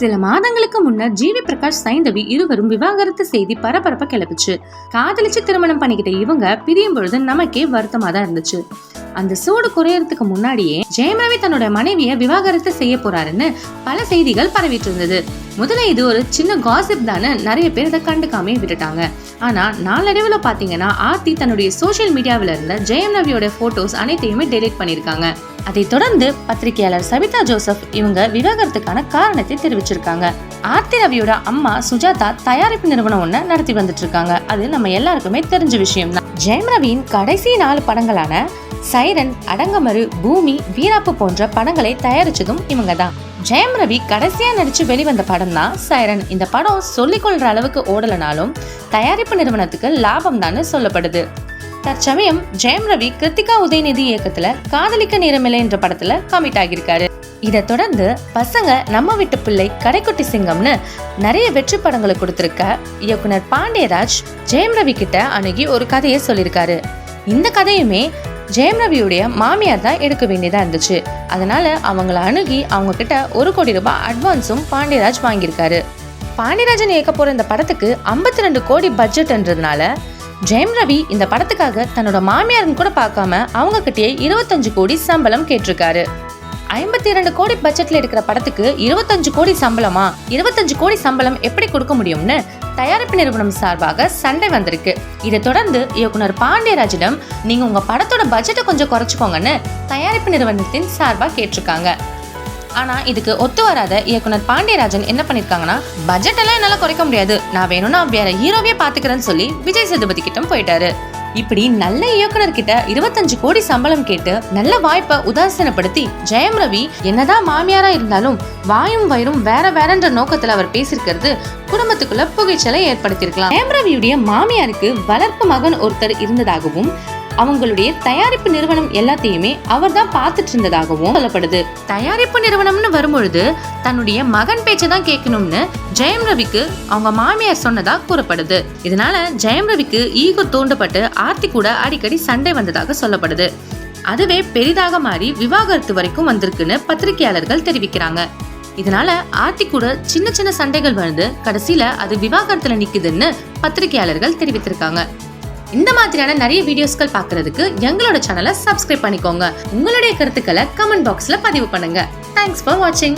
சில மாதங்களுக்கு முன்னர் ஜிவி பிரகாஷ் சைந்தவி இருவரும் விவாகரத்து செய்தி பரபரப்ப கிளப்பிச்சு. காதலிச்சு திருமணம் பண்ணிக்கிட்ட இவங்க பிரியும் பொழுது நமக்கே வருத்தமா தான் இருந்துச்சு. அந்த சூடு குறையறதுக்கு முன்னாடியே ஜெயம் ரவி தன்னோட மனைவியை விவாகரத்து செய்ய போறாருன்னு பல செய்திகள் பரவிட்டு இருந்தது. முதல்ல இது ஒரு சின்ன காசிப் தானே நிறைய பேர் இதை கண்டுக்காமே விட்டுட்டாங்க. ஆனா நாளடைவுல பாத்தீங்கன்னா ஆர்த்தி தன்னுடைய சோசியல் மீடியாவில இருந்த ஜெயம் ரவியோட போட்டோஸ் அனைத்தையுமே டெலீட் பண்ணிருக்காங்க அதைத் தொடர்ந்து பத்திரிகையாளர் சபிதா ஜோசப் இவங்க விவாகரத்துக்கான காரணத்தை தெரிவிச்சிருக்காங்க. ஆர்த்தி ரவியோட அம்மா சுஜாதா தயாரிப்பு நிறுவனம் ஒன்று நடத்தி வந்துட்டு இருக்காங்க அது நம்ம எல்லாருக்குமே தெரிஞ்ச விஷயம் தான் ஜெயம் ரவியின் கடைசி நாலு படங்களான சைரன் அடங்கமறு பூமி வீராப்பு போன்ற படங்களை தயாரிச்சதும் இவங்க தான் ஜெயம் ரவி கடைசியா நடிச்சு வெளிவந்த படம் தான் சைரன். இந்த படம் சொல்லிக்கொள்ற அளவுக்கு ஓடலனாலும் தயாரிப்பு நிறுவனத்துக்கு லாபம் தான் சொல்லப்படுது. தற்சமயம் ஜெயம் ரவி கிருத்திகா உதயநிதி இயக்கத்துல காதலிக்க நேரமில்லை என்ற படத்துல கமிட் ஆகியிருக்காரு. இதை தொடர்ந்து பசங்க நம்ம வீட்டு பிள்ளை கடைக்குட்டி சிங்கம்னு நிறைய வெற்றி படங்களை கொடுத்திருக்க இயக்குனர் பாண்டியராஜ் ஜெயம் ரவி கிட்ட அணுகி ஒரு கதையை சொல்லியிருக்காரு. இந்த கதையுமே ஜெயம் ரவியுடைய மாமியார் தான் எடுக்க வேண்டியதா இருந்துச்சு. அதனால அவங்கள அணுகி அவங்க கிட்ட ஒரு கோடி ரூபாய் அட்வான்ஸும் பாண்டியராஜ் வாங்கியிருக்காரு. பாண்டியராஜன் இயக்க போற இந்த படத்துக்கு 52 ரெண்டு கோடி பட்ஜெட்ன்றதுனால ஜெயம் ரவி இந்த படத்துக்காக தன்னோட மாமியார்னு கூட பார்க்காம அவங்க கிட்டயே இருபத்தஞ்சு கோடி சம்பளம் கேட்டிருக்காரு. ஐம்பத்தி இரண்டு கோடி பட்ஜெட்ல இருக்கிற படத்துக்கு இருபத்தஞ்சு கோடி சம்பளமா? இருபத்தஞ்சு கோடி சம்பளம் எப்படி கொடுக்க முடியும்னு தயாரிப்பு நிறுவனம் சார்பாக சண்டை வந்திருக்கு. இதை தொடர்ந்து இயக்குனர் பாண்டியராஜிடம் நீங்க உங்க படத்தோட பட்ஜெட்டை கொஞ்சம் குறைச்சுக்கோங்கன்னு தயாரிப்பு நிறுவனத்தின் சார்பாக கேட்டிருக்காங்க. ஆனா இதுக்கு ஒத்து வராத இயக்குனர் பாண்டியராஜன் என்ன பண்ணிருக்காங்கன்னா பட்ஜெட் எல்லாம் என்னால குறைக்க முடியாது. நான் வேணும்னா வேற ஹீரோவே பாத்துக்கிறேன்னு சொல்லி விஜய் சேதுபதி கிட்ட போயிட்டாரு. இப்படி நல்ல இயக்குனர் கிட்ட இருபத்தஞ்சு கோடி சம்பளம் கேட்டு நல்ல வாய்ப்பை உதாசீனப்படுத்தி ஜெயம் ரவி என்னதான் மாமியாரா இருந்தாலும் வாயும் வயிறும் வேற வேறன்ற நோக்கத்துல அவர் பேசியிருக்கிறது குடும்பத்துக்குள்ள புகைச்சலை ஏற்படுத்தியிருக்கலாம். ஜெயம் ரவியுடைய மாமியாருக்கு வளர்ப்பு மகன் ஒருத்தர் இருந்ததாகவும் அவங்களுடைய தயாரிப்பு நிறுவனம் எல்லாத்தையுமே அவர் தான் பார்த்துட்டு இருந்ததாகவும் சொல்லப்படுது. தயாரிப்பு நிறுவனம்னு வரும்பொழுது தன்னுடைய மகன் பேச்சை தான் கேட்கணும்னு ஜெயம் ரவிக்கு அவங்க மாமியார் சொன்னதா கூறப்படுது. இதனால ஜெயம் ரவிக்கு ஈகோ தூண்டப்பட்டு ஆர்த்தி கூட அடிக்கடி சண்டை வந்ததாக சொல்லப்படுது. அதுவே பெரிதாக மாறி விவாகரத்து வரைக்கும் வந்திருக்குன்னு பத்திரிகையாளர்கள் தெரிவிக்கிறாங்க. இதனால ஆர்த்தி கூட சின்ன சின்ன சண்டைகள் வந்து கடைசியில அது விவாகரத்துல நிக்குதுன்னு பத்திரிகையாளர்கள் தெரிவித்திருக்காங்க. இந்த மாதிரியான நிறைய வீடியோஸ்கள் பார்க்கறதுக்கு எங்களோட சேனலை சப்ஸ்கிரைப் பண்ணிக்கோங்க. உங்களுடைய கருத்துக்களை கமெண்ட் பாக்ஸ்ல பதிவு பண்ணுங்க. தேங்க்ஸ் ஃபார் வாட்சிங்